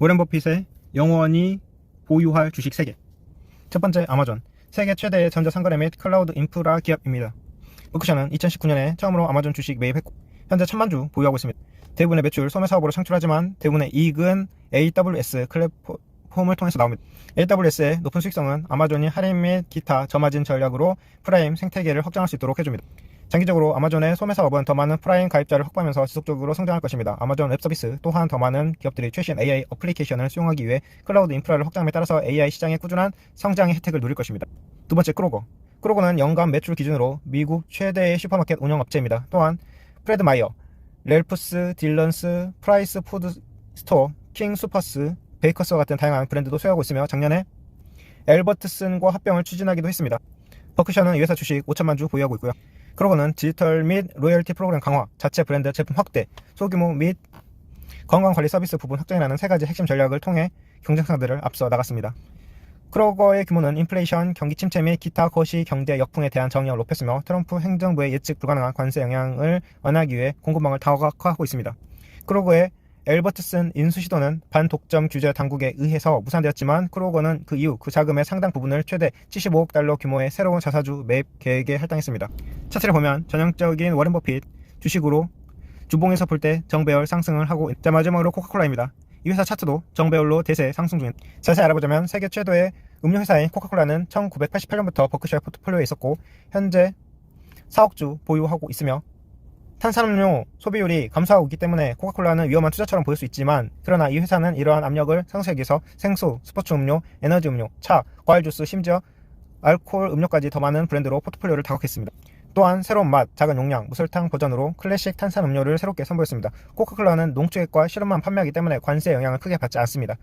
워렌 버핏의 영원히 보유할 주식 3개. 첫 번째 아마존. 세계 최대의 전자상거래 및 클라우드 인프라 기업입니다. 버크셔는 2019년에 처음으로 아마존 주식 매입했고 현재 천만 주 보유하고 있습니다. 대부분의 매출 소매 사업으로 창출하지만 대부분의 이익은 AWS 플랫폼을 통해서 나옵니다. AWS의 높은 수익성은 아마존이 할인 및 기타 저마진 전략으로 프라임 생태계를 확장할 수 있도록 해줍니다. 장기적으로 아마존의 소매 사업은 더 많은 프라임 가입자를 확보하면서 지속적으로 성장할 것입니다. 아마존 웹 서비스 또한 더 많은 기업들이 최신 AI 어플리케이션을 수용하기 위해 클라우드 인프라를 확장함에 따라서 AI 시장의 꾸준한 성장의 혜택을 누릴 것입니다. 두 번째 크로거. 크로거는 연간 매출 기준으로 미국 최대의 슈퍼마켓 운영 업체입니다. 또한 프레드 마이어, 렐프스, 딜런스, 프라이스 푸드 스토어, 킹 슈퍼스, 베이커스와 같은 다양한 브랜드도 소유하고 있으며 작년에 엘버트슨과 합병을 추진하기도 했습니다. 버크셔는 이 회사 주식 5천만 주 보유하고 있고요. 크로거는 디지털 및 로열티 프로그램 강화, 자체 브랜드 제품 확대, 소규모 및 건강관리 서비스 부분 확장이라는 세 가지 핵심 전략을 통해 경쟁사들을 앞서 나갔습니다. 크로거의 규모는 인플레이션, 경기 침체 및 기타 거시 경제 역풍에 대한 정의를 높였으며 트럼프 행정부의 예측 불가능한 관세 영향을 완화하기 위해 공급망을 다각화하고 있습니다. 크로거의 엘버트슨 인수 시도는 반독점 규제 당국에 의해서 무산되었지만 크로거는 그 이후 그 자금의 상당 부분을 최대 75억 달러 규모의 새로운 자사주 매입 계획에 할당했습니다. 차트를 보면 전형적인 워렌 버핏 주식으로 주봉에서 볼 때 정배열 상승을 하고 자 마지막으로 코카콜라입니다. 이 회사 차트도 정배열로 대세 상승 중인 자세히 알아보자면 세계 최대의 음료 회사인 코카콜라는 1988년부터 버크셔 포트폴리오에 있었고 현재 4억 주 보유하고 있으며 탄산음료 소비율이 감소하고 있기 때문에 코카콜라는 위험한 투자처럼 보일 수 있지만 그러나 이 회사는 이러한 압력을 위해서 생수, 스포츠 음료, 에너지 음료, 차, 과일 주스 심지어 알코올 음료까지 더 많은 브랜드로 포트폴리오를 다각했습니다. 또한 새로운 맛, 작은 용량, 무설탕 버전으로 클래식 탄산 음료를 새롭게 선보였습니다. 코카콜라는 농축액과 시럽만 판매하기 때문에 관세 영향을 크게 받지 않습니다.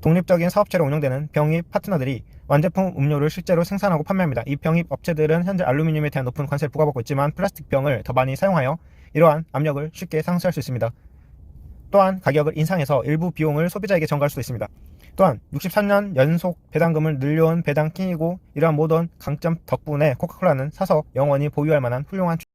독립적인 사업체로 운영되는 병입 파트너들이 완제품 음료를 실제로 생산하고 판매합니다. 이 병입 업체들은 현재 알루미늄에 대한 높은 관세를 부과받고 있지만 플라스틱 병을 더 많이 사용하여 이러한 압력을 쉽게 상쇄할 수 있습니다. 또한 가격을 인상해서 일부 비용을 소비자에게 전가할 수도 있습니다. 또한 63년 연속 배당금을 늘려온 배당킹이고 이러한 모든 강점 덕분에 코카콜라는 사서 영원히 보유할 만한 훌륭한